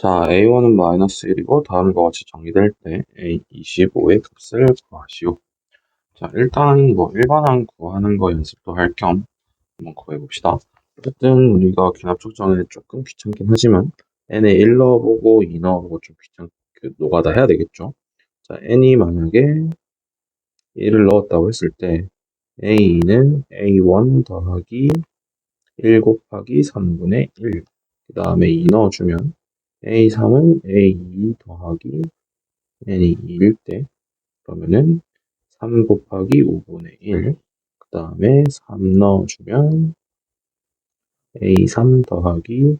자, a1은 마이너스 1이고 다음과 같이 정의될 때 a25의 값을 구하시오. 자, 일단 뭐 일반항 구하는 거 연습도 할 겸 한번 구해봅시다. 어쨌든 우리가 귀납축 전에 조금 귀찮긴 하지만 n에 1 넣어보고 2 넣어보고 좀 귀찮, 그 노가다 해야 되겠죠. 자, n이 만약에 1을 넣었다고 했을 때 a는 a1 더하기 1 곱하기 3분의 1. 그 다음에 2 넣어주면 A3은 A2 더하기 N이 2일 때 그러면은 3 곱하기 5분의 1. 그 다음에 3 넣어주면 A3 더하기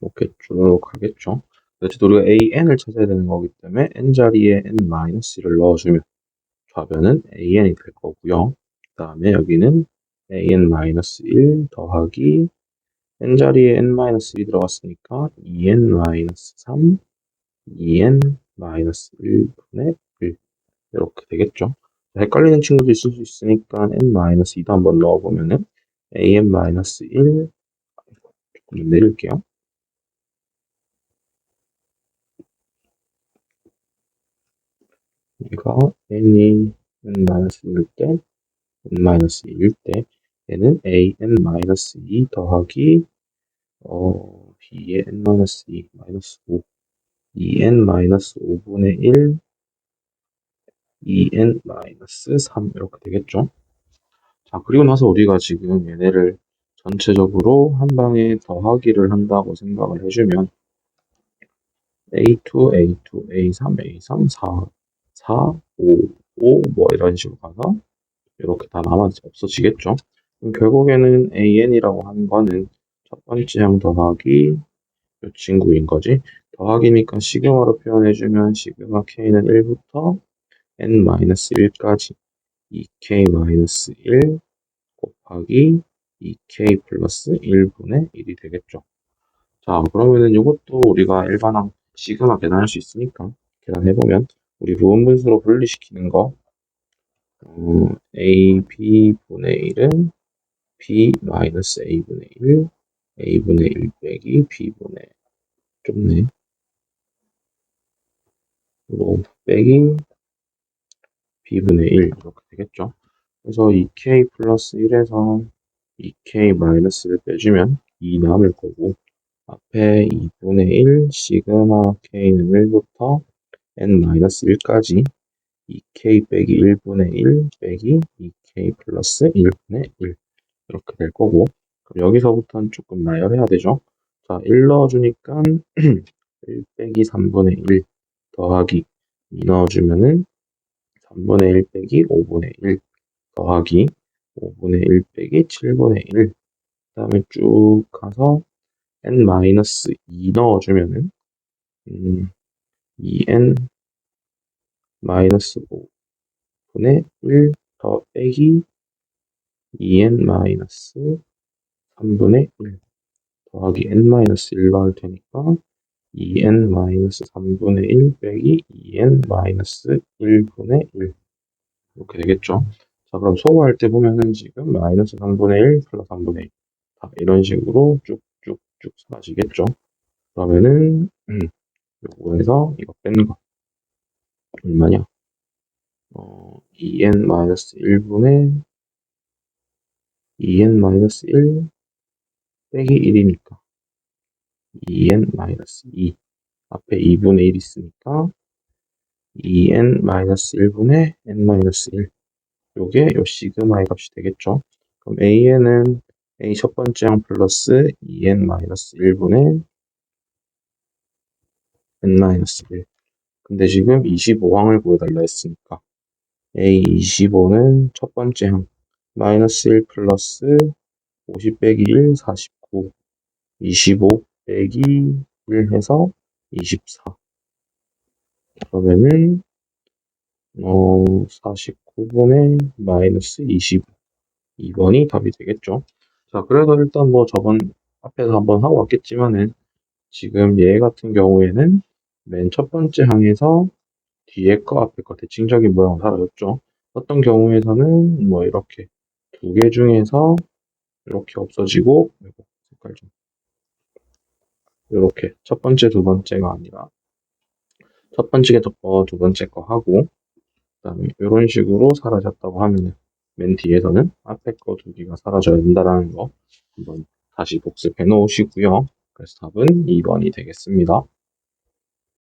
이렇게 쭉 가겠죠. 어쨌든 우리가 AN을 찾아야 되는 거기 때문에 N자리에 N-1을 넣어주면 좌변은 AN이 될 거고요. 그 다음에 여기는 AN-1 더하기 n자리에 n-1 들어갔으니까 2n-3, 2n-1분의 1 이렇게 되겠죠. 헷갈리는 친구도 있을 수 있으니까 n-2도 한번 넣어보면은 an-1 조금 내릴게요. 얘가 n이 n-1일 때 n-2일 때 얘는 an-2 더하기 어, b의 n-2 마이너스 5 2n-5분의 1 2n-3 이렇게 되겠죠. 자 그리고 나서 우리가 지금 얘네를 전체적으로 한 방에 더하기를 한다고 생각을 해주면 a2, a2, a3, a3, 4, 4, 5, 5, 뭐 이런 식으로 가서 이렇게 다 남아 없어지겠죠. 결국에는 an이라고 하는 거는 첫 번째 항 더하기 이 친구인 거지. 더하기니까 시그마로 표현해주면 시그마 k는 1부터 n-1까지 2k-1 곱하기 2k 플러스 1분의 1이 되겠죠. 자, 그러면은 이것도 우리가 일반항 시그마 계산할 수 있으니까 계산해보면 우리 부분 분수로 분리시키는 거 어, a, b분의 1은 b-a분의 1, a분의 1 빼기 b분의 좁네. 뭐 빼기 b분의 1 이렇게 되겠죠. 그래서 2k 플러스 1에서 2k 마이너스를 빼주면 2 남을 거고 앞에 2분의 1 시그마 k는 1부터 n 마이너스 1까지 2k 빼기 1분의 1 빼기 2k 플러스 1분의 1 이렇게 될 거고 그럼 여기서부터는 조금 나열해야 되죠. 자, 1 넣어주니까 1 빼기 3분의 1 더하기 2 넣어주면은 3분의 1 빼기 5분의 1 더하기 5분의 1 빼기 7분의 1. 그 다음에 쭉 가서 n-2 넣어주면은 음, 2n 5분의 1 더 빼기 2n 3분의 1 더하기 n-1 넣을 테니까 2n-3분의 1 빼기 2n-1분의 1 이렇게 되겠죠. 자 그럼 소거할 때 보면은 지금 마이너스 3분의 1 플러스 3분의 1 다 이런 식으로 쭉쭉쭉 사라지겠죠. 그러면은 음, 요거에서 이거 뺀거 얼마냐? 어, 2n-1분의 2n-1 빼기 1이니까 2n-2 앞에 2분의 1 있으니까 2n-1분의 n-1 요게 요 시그마의 값이 되겠죠. 그럼 an은 a 첫 번째 항 플러스 2n-1분의 n-1 근데 지금 25항을 구해달라 했으니까 a25는 첫 번째 항 마이너스 1 플러스 50 빼기 1, 49 25 빼기 1 해서 24 그러면은 어 49분의 마이너스 25 2번이 답이 되겠죠. 자 그래서 일단 뭐 저번 앞에서 한번 하고 왔겠지만은 지금 얘 같은 경우에는 맨 첫 번째 항에서 뒤에 거 앞에 거 대칭적인 모양을 사라졌죠. 어떤 경우에서는 뭐 이렇게 두 개 중에서 이렇게 없어지고 이렇게 첫 번째, 두 번째가 아니라 첫 번째 거, 두 번째 거 하고 그다음에 이런 식으로 사라졌다고 하면 맨 뒤에서는 앞에 거 두 개가 사라져야 된다라는 거 한번 다시 복습해 놓으시고요. 그래서 답은 2번이 되겠습니다.